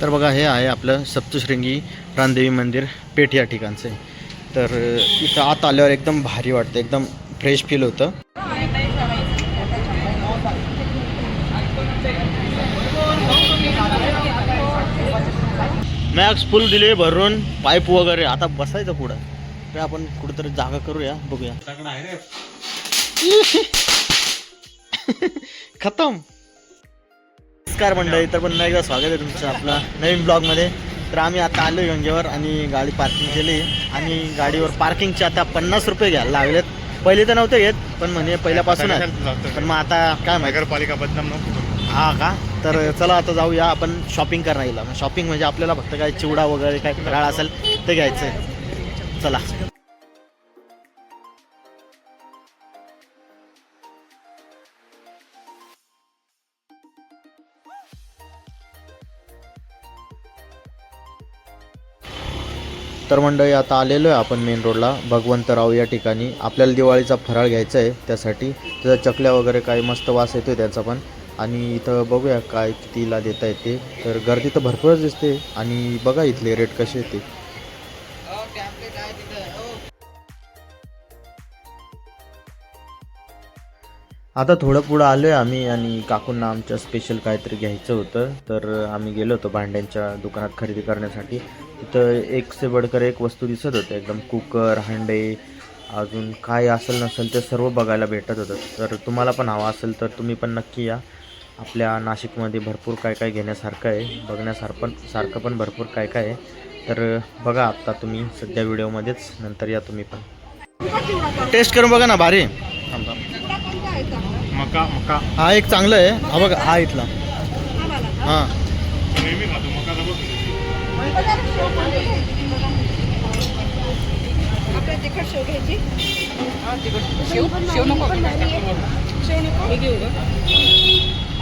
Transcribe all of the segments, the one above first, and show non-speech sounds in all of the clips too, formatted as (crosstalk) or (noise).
तर बघा हे आहे आपलं सप्तशृंगी रानदेवी मंदिर पेठ या ठिकाणचं. आहे. तर इथं आत आल्यावर एकदम भारी वाटतं एकदम फ्रेश फील होतं. मॅक्स फुल दिले भरून पाईप वगैरे. आता बसायचं पुढं. तर आपण कुठेतरी जागा करूया बघूया. (laughs) खतम. नमस्कार मंडळी तर पुन्हा एकदा स्वागत आहे तुमचं आपलं नवीन ब्लॉगमध्ये. तर आम्ही आता आलो गंगेवर आणि गाडी पार्किंग केली. आणि गाडीवर पार्किंगचे आता पन्नास रुपये घ्यायला लागलेत पहिले तर नव्हते घेत पण म्हणे पहिल्यापासून आहे. पण मग आता काय नगरपालिका बदनाम हा का? तर चला आता जाऊया आपण शॉपिंग करायला. शॉपिंग म्हणजे आपल्याला फक्त काय चिवडा वगैरे काय फराळ असेल ते घ्यायचं आहे चला. तर मंडळी आता आलेलो आहे आपण मेन रोडला भगवंतराव या ठिकाणी. आपल्याला दिवाळीचा फराळ घ्यायचा आहे त्यासाठी. त्याचा चकल्या वगैरे काही मस्त वास येतो त्याचा पण. आणि इथं बघूया काय कितीला देता येते तर गर्दी तर भरपूरच दिसते. आणि बघा इथले रेट कसे येते आता थोडं पुढं आलो आहे आम्ही आणि काकूंना आमच्या स्पेशल काहीतरी घ्यायचं होतं. तर आम्ही गेलो होतो भांड्यांच्या दुकानात खरेदी करण्यासाठी. तिथं एक से बडकर एक वस्तू दिसत होते एकदम कुकर हांडे अजून काय असेल नसेल ते सर्व बघायला भेटत होतं. तर तुम्हाला पण हवा असेल तर तुम्ही पण नक्की या. आपल्या नाशिकमध्ये भरपूर काय काय घेण्यासारखं आहे. बघण्यासारखं पण सारखं पण भरपूर काय काय आहे. तर बघा आत्ता तुम्ही सध्या व्हिडिओमध्येच नंतर या तुम्ही पण. टेस्ट करून बघा ना भारी. आहे. थांब, थांब. मका मका. हा एक चांगलं आहे. हा बघा हा इथला. हां. नेहमी खातो मका तर आपल्या तिखट शेव घ्यायची. शेव शेव नको शेव नको घेऊ ग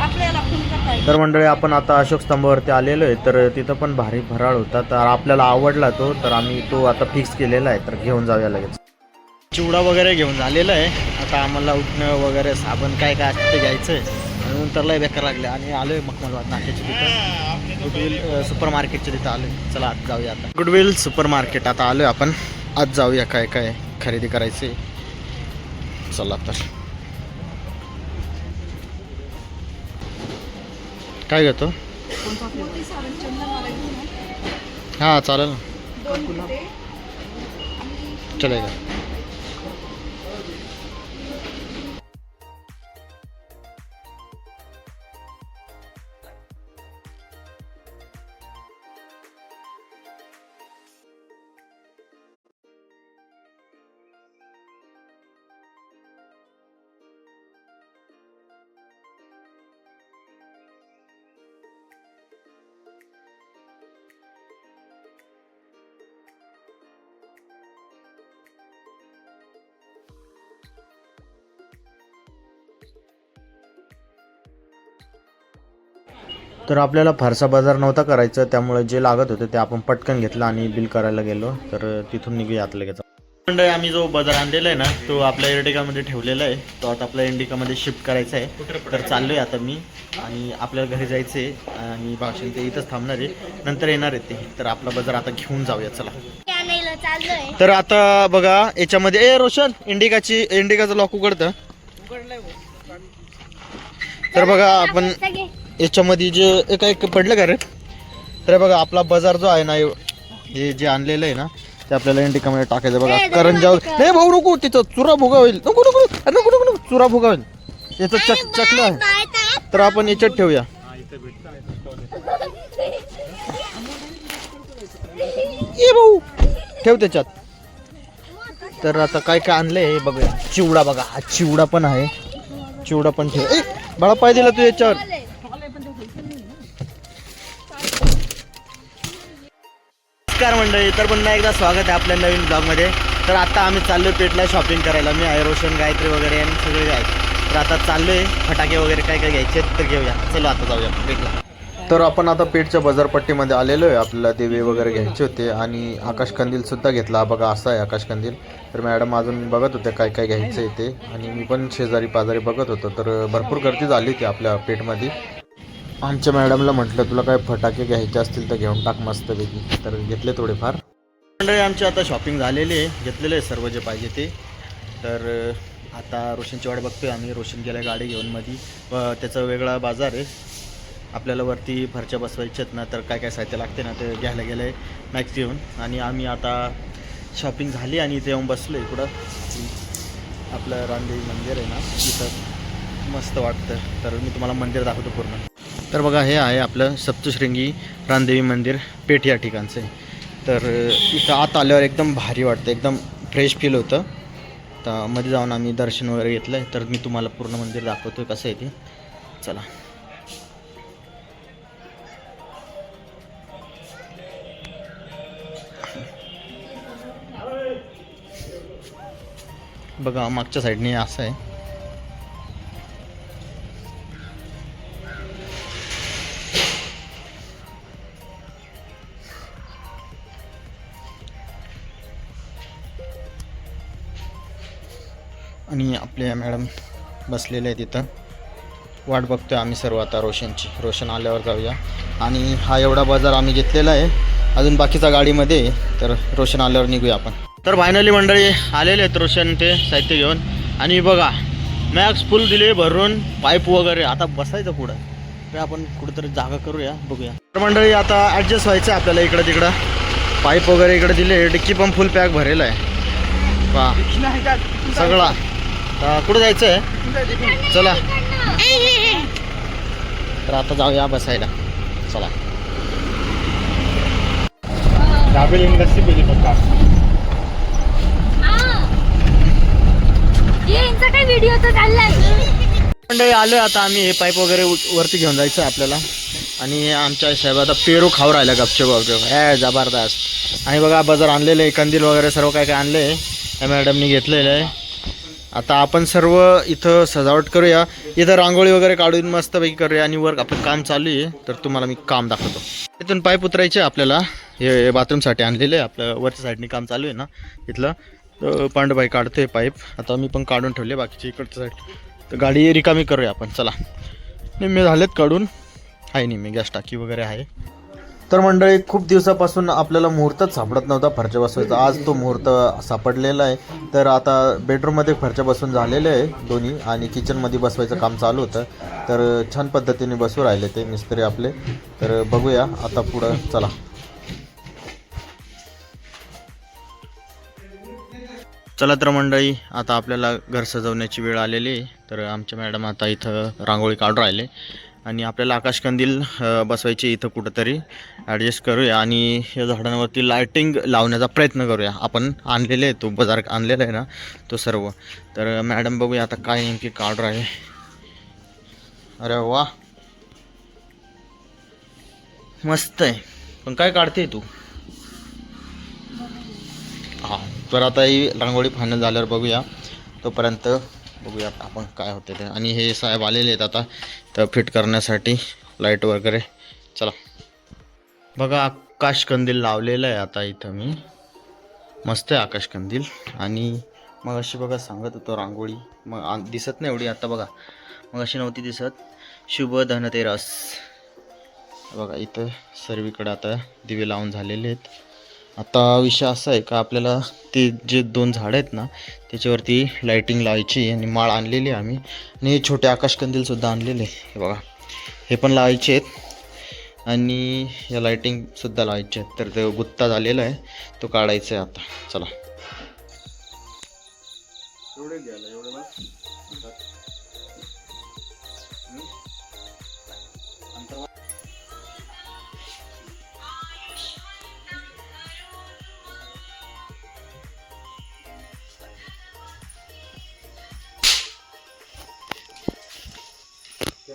आपल्याला फुलका पाहिजे तर मंडळी आपण आता अशोक स्तंभावरती आलेलो आहे. तर तिथं पण भारी फराळ होता. तर आपल्याला आवडला तो तर आम्ही तो आता फिक्स केलेला आहे. तर घेऊन जाऊया लगेच. चिवडा वगैरे घेऊन झालेला आहे. आता आम्हाला उठणं वगैरे साबण काय काय असतं ते घ्यायचं आहे आणि नंतरलाही बेकार लागले. आणि आलो आहे मखमलबाद नाक्याच्या तिथं. गुडविल सुपर मार्केटच्या तिथं आलो चला आज जाऊया आता. गुडविल सुपर मार्केट आता आलो आपण. आज जाऊया काय काय खरेदी करायची चला तर काय घेतो? हां चालेल ना. चलेगा तर आपल्याला फारसा बाजार नव्हता करायचा त्यामुळे जे लागत होते ते आपण पटकन घेतलं आणि बिल करायला गेलो तर तिथून निघूया आत लगेच मंडळी आम्ही जो बाजार आणलेला आहे ना तो आपल्या एर्टिकामध्ये ठेवलेला आहे तो आता आपल्या इंडिकामध्ये शिफ्ट करायचा आहे तर चाललोय आता मी आणि आपल्याला घरी जायचं आहे आणि भाषण ते इथंच थांबणार आहे नंतर येणार आहे ते तर आपला बाजार आता घेऊन जाऊया चला तर आता बघा याच्यामध्ये ए रोशन इंडिकाची इंडिकाचं लॉक उघडतं तर बघा आपण याच्यामध्ये जे एक एक पडलं का रे? तर बघा आपला बाजार जो आहे ना हे जे आणलेलं आहे ना ते आपल्याला इंडिकामध्ये टाकायचं बघा. करंजाव नको. नाही भाऊ नको तिथं चुरा भुगा होईल. नको नको नको नको नको चुरा भुगा होईल. याचं चक चकलं आहे. तर आपण याच्यात ठेवूया. ये भाऊ ठेव त्याच्यात. तर आता काय काय आणलंय हे बघूया. चिवडा बघा हा चिवडा पण आहे. चिवडा पण ठेव. ए बाळा पाय दिला तू याच्यावर. नमस्कार मंडळी तर पुन्हा एकदा स्वागत आहे आपल्या नवीन ब्लॉगमध्ये. तर आता आम्ही चाललोय पेटला शॉपिंग करायला. मी आहे रोशन गायत्री वगैरे आणि सगळे आहेत. तर आता चाललोय फटाके वगैरे काय काय घ्यायचे आहेत तर घेऊया. चलो आता जाऊया पेटला तर आपण आता पेठच्या बाजारपट्टीमध्ये आलेलो आहे आपल्याला दिवे वगैरे घ्यायचे होते आणि आकाशकंदील सुद्धा घेतला. बघा असा आहे आकाश कंदील. तर मॅडम अजून बघत होत्या काय काय घ्यायचं आहे ते. आणि मी पण शेजारी पाजारी बघत होतो. तर भरपूर गर्दी झाली होती आपल्या पेठमध्ये. आमच्या मॅडमला म्हटलं तुला काय फटाके घ्यायचे असतील तर घेऊन टाक मस्तपैकी. तर घेतले थोडेफार. मंडळी आमची आता शॉपिंग झालेली आहे. घेतलेलं आहे सर्व जे पाहिजे ते. तर आता रोशनची वाट बघतोय आम्ही. रोशन गेल्या गाडी घेऊन मधी. व त्याचा वेगळा बाजार आहे. आपल्याला वरती फरच्या बसवायच्यात ना तर काय काय साहित्य लागते ना ते घ्यायला गेलं आहे मॅक्स घेऊन. आणि आम्ही आता शॉपिंग झाली आणि इथे येऊन बसलो इकडं आपलं रामदेवी मंदिर आहे ना तिथं मस्त वाटतं. तर मी तुम्हाला मंदिर दाखवतो पूर्ण. तर बघा हे आहे आपलं सप्तशृंगी रानदेवी मंदिर पेठ या ठिकाणचं. आहे तर इथं आत आल्यावर एकदम भारी वाटतं एकदम फ्रेश फील होतं. तर मध्ये जाऊन आम्ही दर्शन वगैरे घेतलं आहे तर मी तुम्हाला पूर्ण मंदिर दाखवतो कसं आहे ते. चला. बघा मागच्या साईडने असं आहे. मॅडम बसलेले आहेत तिथं वाट बघतो आहे आम्ही सर्व आता रोशनची. रोशन आल्यावर जाऊया. आणि हा एवढा बाजार आम्ही घेतलेला आहे. अजून बाकीचा गाडीमध्ये आहे. तर रोशन आल्यावर निघूया आपण. तर फायनली मंडळी आलेले आहेत रोशन ते साहित्य घेऊन. आणि बघा मॅक्स फुल दिले भरून पाईप वगैरे. आता बसायचं पुढं. तर आपण कुठेतरी जागा करूया बघूया. तर मंडळी आता ॲडजस्ट व्हायचं आहे आपल्याला इकडं तिकडं. पाईप वगैरे इकडे दिले डिक्की पण फुल पॅक भरेला आहे. वा सगळा. तर कुठं जायचं आहे चला. तर आता जाऊया बसायला. चला. दाबेल इंडस्ट्री पेली पक्का ये इनचा काय व्हिडिओ तर चाललाय? मंडळी आलो आता आम्ही. हे पाईप वगैरे वरती घेऊन जायचं आहे आपल्याला. आणि आमच्या साहेब आता पेरू खाऊ राहिला गपचे बापचे ए जबरदस्त. आणि बघा बाजार आणलेले आहे. कंदील वगैरे सर्व काय काय आणले आहे मॅडमनी घेतलेलं आहे. आता आपण सर्व इथं सजावट करूया. इथं रांगोळी वगैरे काढून मस्तपैकी करूया आणि वर आपलं काम चालू आहे. तर तुम्हाला मी काम दाखवतो. इथून पाईप उतरायचे आपल्याला. हे बाथरूमसाठी आणलेले आहे. आपलं वरच्या साईडने काम चालू आहे ना इथलं. तर पांडुबाई काढते पाईप. आता मी पण काढून ठेवले बाकीचे इकडच्या साईड तर गाडी रिकामी करूया आपण. चला. निम्मे झालेत काढून. आहे निम्मे गॅस टाकी वगैरे आहे. तर मंडळी खूप दिवसापासून आपल्याला मुहूर्तच सापडत नव्हता फरच्या बसवायचा. आज तो मुहूर्त सापडलेला आहे. तर आता बेडरूममध्ये फरच्या बसून झालेलं आहे दोन्ही आणि किचनमध्ये बसवायचं काम चालू होतं. तर छान पद्धतीने बसू राहिले ते मिस्त्री आपले. तर बघूया आता पुढं चला. चला तर मंडळी आता आपल्याला घर सजवण्याची वेळ आलेली आहे. तर आमच्या मॅडम आता इथं रांगोळी काढून राहिले. आणि आपल्याला आकाशकंदील बसवायचे इथं कुठंतरी. ॲडजस्ट करूया आणि या झाडांवरती लायटिंग लावण्याचा प्रयत्न करूया. आपण आणलेले आहे तो बाजार आणलेला आहे ना तो सर्व. तर मॅडम बघूया आता काय नेमकी काढ आहे. अरे वा. मस्त आहे. पण काय काढते तू? हां तर आता ही रांगोळी फायनल झाल्यावर बघूया. तोपर्यंत बघूया आपण काय होते ते. आणि हे साहेब आलेले आहेत आता तर फिट करण्यासाठी लाइट वगैरे. चला. बघा आकाश कंदील लावलेलं आहे आता इथं मी. मस्त आहे आकाश कंदील. आणि मग अशी बघा सांगत होतो रांगोळी. मग दिसत नाही एवढी आता बघा. मग अशी नव्हती दिसत. शुभ धनतेरस. बघा इथं सर्वीकडे आता दिवे लावून झालेले आहेत. आता विषय असा आहे का आपल्याला ते जे दोन झाडं आहेत ना त्याच्यावरती लाईटिंग लावायची आणि माळ आणलेली आहे आम्ही. आणि छोटे आकाशकंदीलसुद्धा आणलेले आहे. हे बघा हे पण लावायचे आहेत. आणि या लाईटिंगसुद्धा लावायचे आहेत. तर तो गुत्ता झालेला आहे. तो काढायचा आहे आता. चला.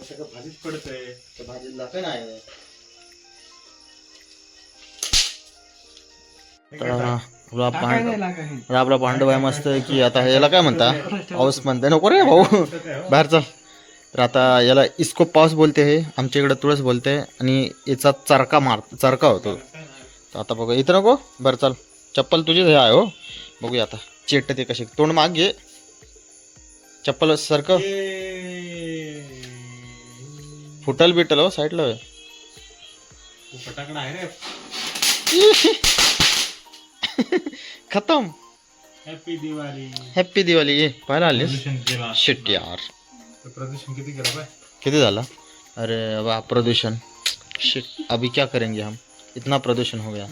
सगळं भाजीच पडतंय. तर भाजीला काय नाही. तर आपला पांड आता आपला पांडव आहे मस्त आहे की आता याला काय म्हणता? (laughs) पाऊस म्हणते नको रे भाऊ. बाहेर चल. तर आता याला इस्को पाऊस बोलते हे आमच्या इकडे तुळस बोलते आणि याचा चरका मार चरका होतो. तर आता बघा इथं नको? बरं चल. चप्पल तुझीच हे आहे हो. बघूया आता. चेट ते कशी. तोंड माग. घे चप्पल सारखं फुटल बिटल हो साईडला लो। फटाकडा आहे रे। खतम। हॅपी दिवाळी हैप्पी दिवाळी ये पाहायला आलीस शिट यार। ते प्रदूषण किती केलं भाई? किती झाला अरे वाह प्रदूषण। शिट अभी क्या करेंगे हम? इतना प्रदूषण हो गया।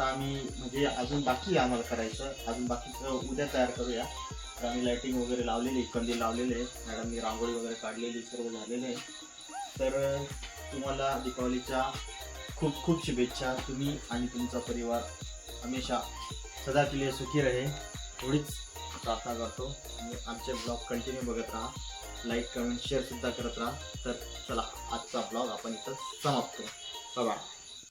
आता आम्ही म्हणजे अजून बाकी आहे आम्हाला करायचं. अजून बाकीचं उद्या तयार करूया. तर आम्ही लायटिंग वगैरे लावलेली कंदील लावलेले. मॅडमनी रांगोळी वगैरे काढलेली सर्व झालेले आहे. तर तुम्हाला दीपावलीच्या खूप खूप शुभेच्छा. तुम्ही आणि तुमचा परिवार हमेशा सदा के लिए सुखी रहे. थोडीच प्रार्थना करतो. आणि आमचे ब्लॉग कंटिन्यू बघत राहा. लाईक कमेंट शेअरसुद्धा करत राहा. तर चला आजचा ब्लॉग आपण इथं समाप्त करू. बाय